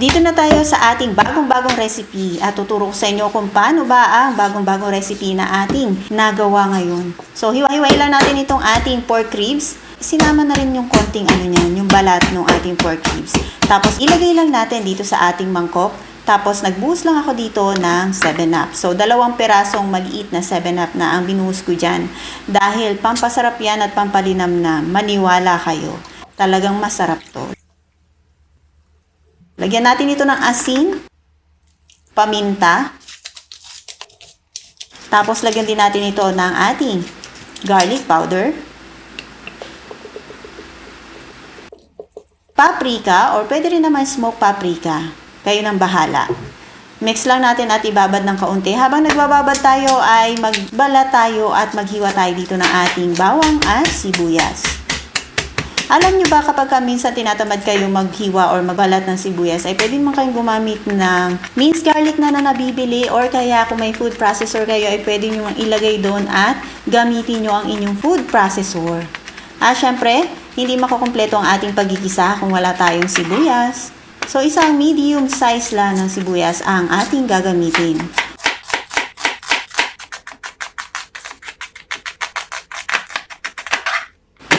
Dito na tayo sa ating bagong-bagong recipe at tuturo ko sa inyo kung paano ba ang bagong-bagong recipe na ating nagawa ngayon. So, hiwa-hiway lang natin itong ating pork ribs. Sinama na rin yung konting ano niyan, yung balat ng ating pork ribs. Tapos, ilagay lang natin dito sa ating mangkok. Tapos, nagbuhos lang ako dito ng 7-up. So, dalawang perasong maliit na 7-up na ang binuhos ko dyan. Dahil pampasarap yan at pampalinam na maniwala kayo. Talagang masarap to. Lagyan natin ito ng asin, paminta, tapos lagyan din natin ito ng ating garlic powder, paprika, or pwede rin naman smoke paprika. Kayo nang bahala. Mix lang natin at ibabad ng kaunti. Habang nagbababad tayo ay magbala tayo at maghiwa tayo dito ng ating bawang at sibuyas. Alam nyo ba kapag ka minsan tinatamad kayo maghiwa or magbalat ng sibuyas, ay pwede man kayong gumamit ng minced garlic na na nabibili or kaya kung may food processor kayo, ay pwede nyo ilagay doon at gamitin nyo ang inyong food processor. At syempre, hindi makukumpleto ang ating pagkikisa kung wala tayong sibuyas. So, isang medium size lang ng sibuyas ang ating gagamitin.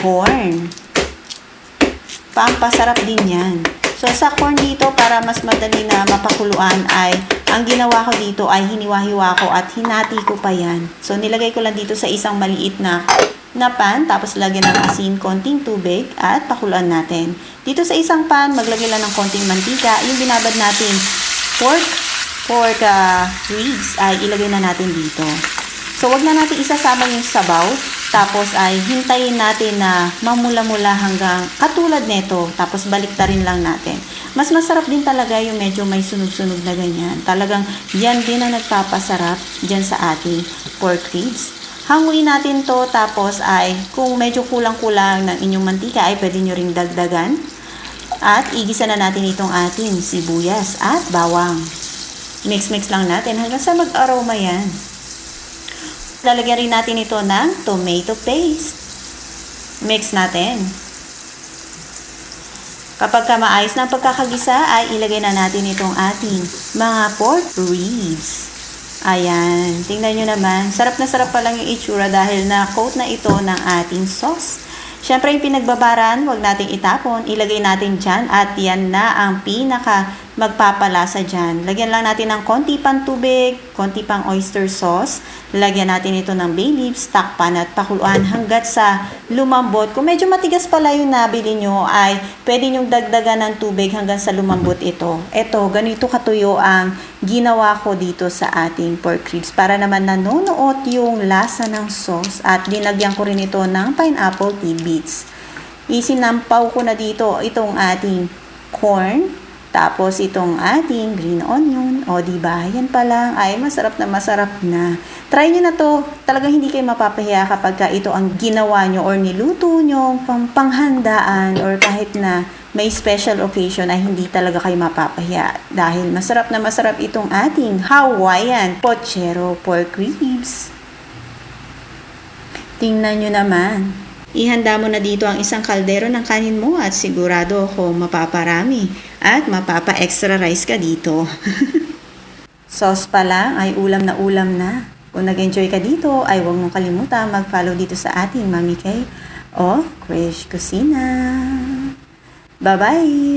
Corn. Pampasarap din yan. So, sa corn dito, para mas madali na mapakuluan ay, ang ginawa ko dito ay hiniwa-hiwa ko at hinati ko pa yan. So, nilagay ko lang dito sa isang maliit na, na pan, tapos lagyan ng asin, konting tubig, at pakuluan natin. Dito sa isang pan, maglagay lang ng konting mantika. Yung binabad natin pork, pork uh, ribs, ay ilagay na natin dito. So, wag na natin isasama yung sabaw. Tapos ay hintayin natin na mamula-mula hanggang katulad nito. Tapos baliktarin lang natin. Mas masarap din talaga yung medyo may sunog-sunog na ganyan. Talagang yan din ang nagpapasarap dyan sa ating pork ribs. Hanguin natin to tapos ay kung medyo kulang-kulang ng inyong mantika ay pwede nyo ring dagdagan. At igisa na natin itong ating sibuyas at bawang. Mix-mix lang natin hanggang sa mag-aroma yan. Lalagyan rin natin ito ng tomato paste. Mix natin. Kapag ka maayos ng pagkakagisa, ay ilagay na natin itong ating mga pork ribs. Ayan. Tingnan nyo naman. Sarap na sarap pa lang yung itsura dahil na-coat na ito ng ating sauce. Siyempre, yung pinagbabaran, wag nating itapon. Ilagay natin dyan at yan na ang pinaka magpapalasa dyan. Lagyan lang natin ng konti pang tubig, konti pang oyster sauce. Lagyan natin ito ng bay leaves, takpan at pakuluan hanggat sa lumambot. Kung medyo matigas pala yung nabili nyo, ay pwede nyong dagdagan ng tubig hanggang sa lumambot ito. Ito, ganito katuyo ang ginawa ko dito sa ating pork ribs para naman nanonoot yung lasa ng sauce at dinagyan ko rin ito ng pineapple tidbits. Isinampaw ko na dito itong ating corn, tapos itong ating green onion, o di ba? Yan pa lang ay masarap na masarap na. Try niyo na to. Talagang hindi kayo mapapahiya kapag ka ito ang ginawa nyo or niluto nyo pang panghandaan or kahit na may special occasion ay hindi talaga kayo mapapahiya dahil masarap na masarap itong ating Hawaiian pochero pork ribs. Tingnan nyo naman. Ihanda mo na dito ang isang kaldero ng kanin mo at sigurado ako mapaparami at mapapa-extra rice ka dito. Sauce pa lang ay ulam na ulam na. Kung nag-enjoy ka dito ay huwag mong kalimutan mag-follow dito sa ating Mami Kay of Krish Kusina. Bye-bye!